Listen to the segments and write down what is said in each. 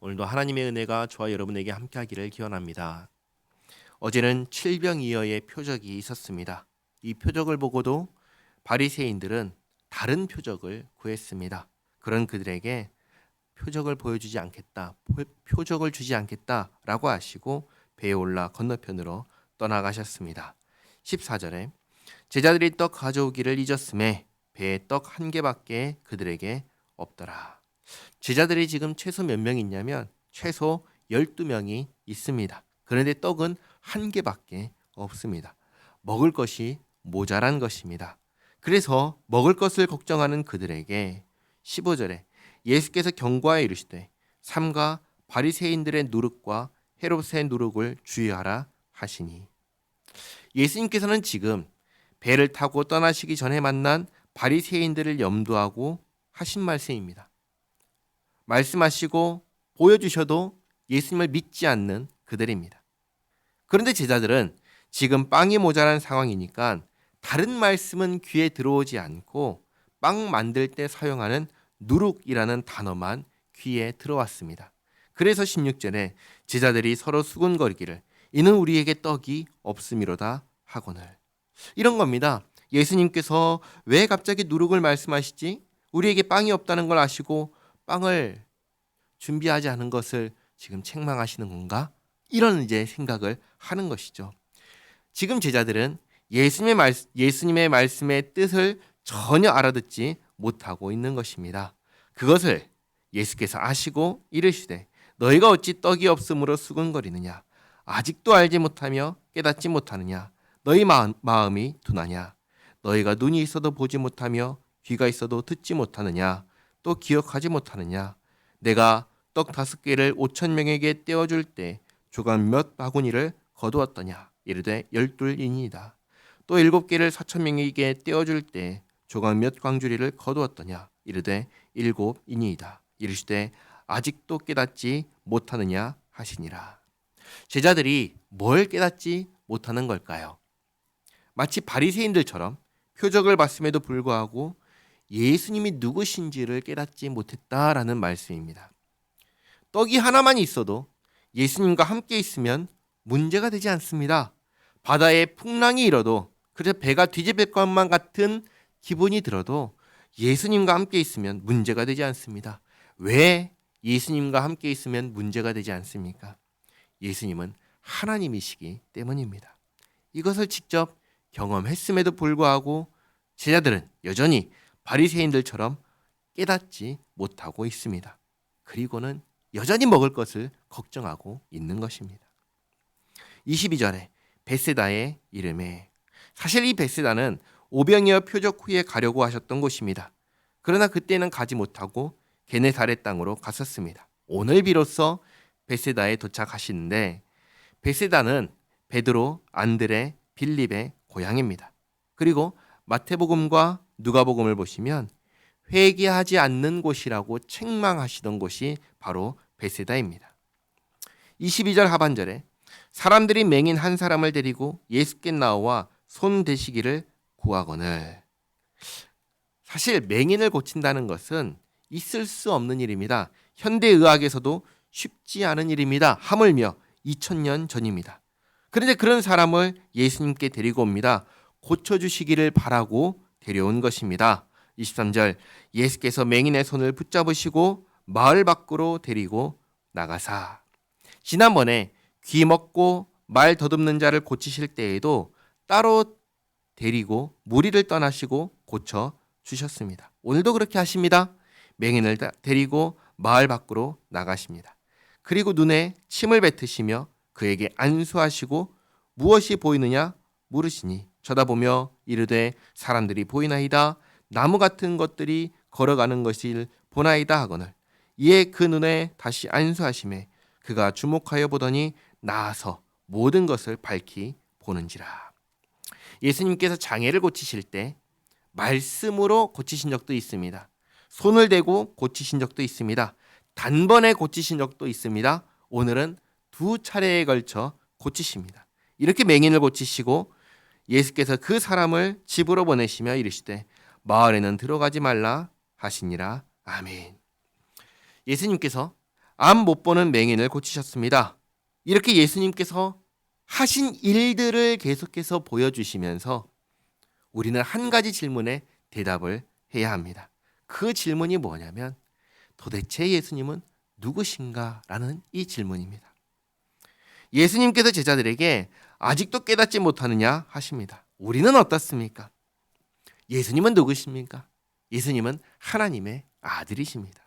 오늘도 하나님의 은혜가 저와 여러분에게 함께하기를 기원합니다. 어제는 칠병이어의 표적이 있었습니다. 이 표적을 보고도 바리새인들은 다른 표적을 구했습니다. 그런 그들에게 표적을 보여주지 않겠다, 표- 표적을 주지 않겠다라고 하시고 배에 올라 건너편으로 떠나가셨습니다. 14절에 제자들이 떡 가져오기를 잊었음에 배에 떡 한 개밖에 그들에게 없더라. 제자들이 지금 최소 몇명 있냐면 최소 12명이 있습니다. 그런데 떡은 한 개밖에 없습니다. 먹을 것이 모자란 것입니다. 그래서 먹을 것을 걱정하는 그들에게 15절에 예수께서 경고하여 이르시되 삼가 바리새인들의 누룩과 헤롯의 누룩을 주의하라 하시니 예수님께서는 지금 배를 타고 떠나시기 전에 만난 바리새인들을 염두하고 하신 말씀입니다. 말씀하시고 보여주셔도 예수님을 믿지 않는 그들입니다. 그런데 제자들은 지금 빵이 모자란 상황이니까 다른 말씀은 귀에 들어오지 않고 빵 만들 때 사용하는 누룩이라는 단어만 귀에 들어왔습니다. 그래서 16절에 제자들이 서로 수군거리기를 이는 우리에게 떡이 없음이로다 하거늘 이런 겁니다. 예수님께서 왜 갑자기 누룩을 말씀하시지? 우리에게 빵이 없다는 걸 아시고 빵을 준비하지 않은 것을 지금 책망하시는 건가? 이런 이제 생각을 하는 것이죠. 지금 제자들은 예수님의, 말, 예수님의 말씀의 뜻을 전혀 알아듣지 못하고 있는 것입니다. 그것을 예수께서 아시고 이르시되 너희가 어찌 떡이 없으므로 수근거리느냐 아직도 알지 못하며 깨닫지 못하느냐 너희 마음, 마음이 둔하냐 너희가 눈이 있어도 보지 못하며 귀가 있어도 듣지 못하느냐 또 기억하지 못하느냐 내가 떡 다섯 개를 오천 명에게 떼어줄 때 조각 몇 바구니를 거두었더냐? 이르되 열둘이니이다. 또 일곱 개를 사천 명에게 떼어줄 때 조각 몇 광주리를 거두었더냐? 이르되 일곱이니이다. 이르시되 아직도 깨닫지 못하느냐 하시니라. 제자들이 뭘 깨닫지 못하는 걸까요? 마치 바리새인들처럼 표적을 봤음에도 불구하고 예수님이 누구신지를 깨닫지 못했다라는 말씀입니다. 떡이 하나만 있어도 예수님과 함께 있으면 문제가 되지 않습니다. 바다에 풍랑이 일어도 그래서 배가 뒤집힐 것만 같은 기분이 들어도 예수님과 함께 있으면 문제가 되지 않습니다. 왜 예수님과 함께 있으면 문제가 되지 않습니까? 예수님은 하나님이시기 때문입니다. 이것을 직접 경험했음에도 불구하고 제자들은 여전히 바리새인들처럼 깨닫지 못하고 있습니다. 그리고는 여전히 먹을 것을 걱정하고 있는 것입니다. 22절에 베세다의 이름에 사실 이 베세다는 오병이어 표적 후에 가려고 하셨던 곳입니다. 그러나 그때는 가지 못하고 게네사렛 땅으로 갔었습니다. 오늘 비로소 베세다에 도착하시는데 베세다는 베드로, 안드레, 빌립의 고향입니다. 그리고 마태복음과 누가복음을 보시면 회개하지 않는 곳이라고 책망하시던 곳이 바로 베세다입니다. 22절 하반절에 사람들이 맹인 한 사람을 데리고 예수께 나와 손 대시기를 구하거늘 사실 맹인을 고친다는 것은 있을 수 없는 일입니다. 현대 의학에서도 쉽지 않은 일입니다. 하물며 2000년 전입니다. 그런데 그런 사람을 예수님께 데리고 옵니다. 고쳐주시기를 바라고 데려온 것입니다. 23절 예수께서 맹인의 손을 붙잡으시고 마을 밖으로 데리고 나가사 지난번에 귀 먹고 말 더듬는 자를 고치실 때에도 따로 데리고 무리를 떠나시고 고쳐 주셨습니다. 오늘도 그렇게 하십니다. 맹인을 데리고 마을 밖으로 나가십니다. 그리고 눈에 침을 뱉으시며 그에게 안수하시고 무엇이 보이느냐 물으시니 쳐다보며 이르되 사람들이 보이나이다 나무 같은 것들이 걸어가는 것을 보나이다 하거늘 이에 그 눈에 다시 안수하심에 그가 주목하여 보더니 나아서 모든 것을 밝히 보는지라 예수님께서 장애를 고치실 때 말씀으로 고치신 적도 있습니다. 손을 대고 고치신 적도 있습니다. 단번에 고치신 적도 있습니다. 오늘은 두 차례에 걸쳐 고치십니다. 이렇게 맹인을 고치시고 예수께서 그 사람을 집으로 보내시며 이르시되 마을에는 들어가지 말라 하시니라. 아멘. 예수님께서 암 못 보는 맹인을 고치셨습니다. 이렇게 예수님께서 하신 일들을 계속해서 보여주시면서 우리는 한 가지 질문에 대답을 해야 합니다. 그 질문이 뭐냐면 도대체 예수님은 누구신가? 라는 이 질문입니다. 예수님께서 제자들에게 아직도 깨닫지 못하느냐 하십니다. 우리는 어떻습니까? 예수님은 누구십니까? 예수님은 하나님의 아들이십니다.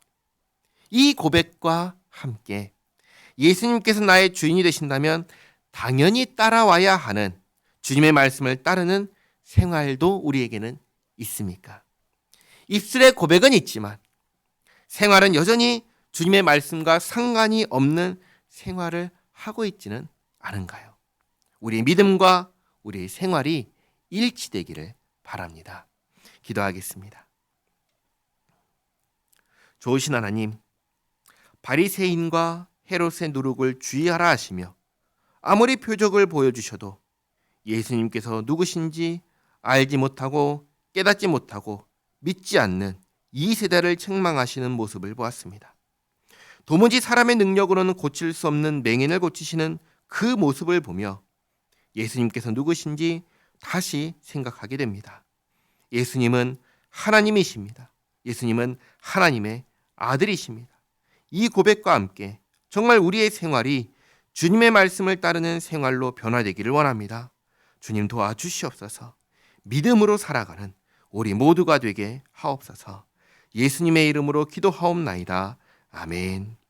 이 고백과 함께 예수님께서 나의 주인이 되신다면 당연히 따라와야 하는 주님의 말씀을 따르는 생활도 우리에게는 있습니까? 입술의 고백은 있지만 생활은 여전히 주님의 말씀과 상관이 없는 생활을 하고 있지는 않은가요? 우리의 믿음과 우리의 생활이 일치되기를 바랍니다. 기도하겠습니다. 좋으신 하나님, 바리새인과 헤롯의 누룩을 주의하라 하시며 아무리 표적을 보여주셔도 예수님께서 누구신지 알지 못하고 깨닫지 못하고 믿지 않는 이 세대를 책망하시는 모습을 보았습니다. 도무지 사람의 능력으로는 고칠 수 없는 맹인을 고치시는 그 모습을 보며 예수님께서 누구신지 다시 생각하게 됩니다. 예수님은 하나님이십니다. 예수님은 하나님의 아들이십니다. 이 고백과 함께 정말 우리의 생활이 주님의 말씀을 따르는 생활로 변화되기를 원합니다. 주님 도와주시옵소서. 믿음으로 살아가는 우리 모두가 되게 하옵소서. 예수님의 이름으로 기도하옵나이다. 아멘.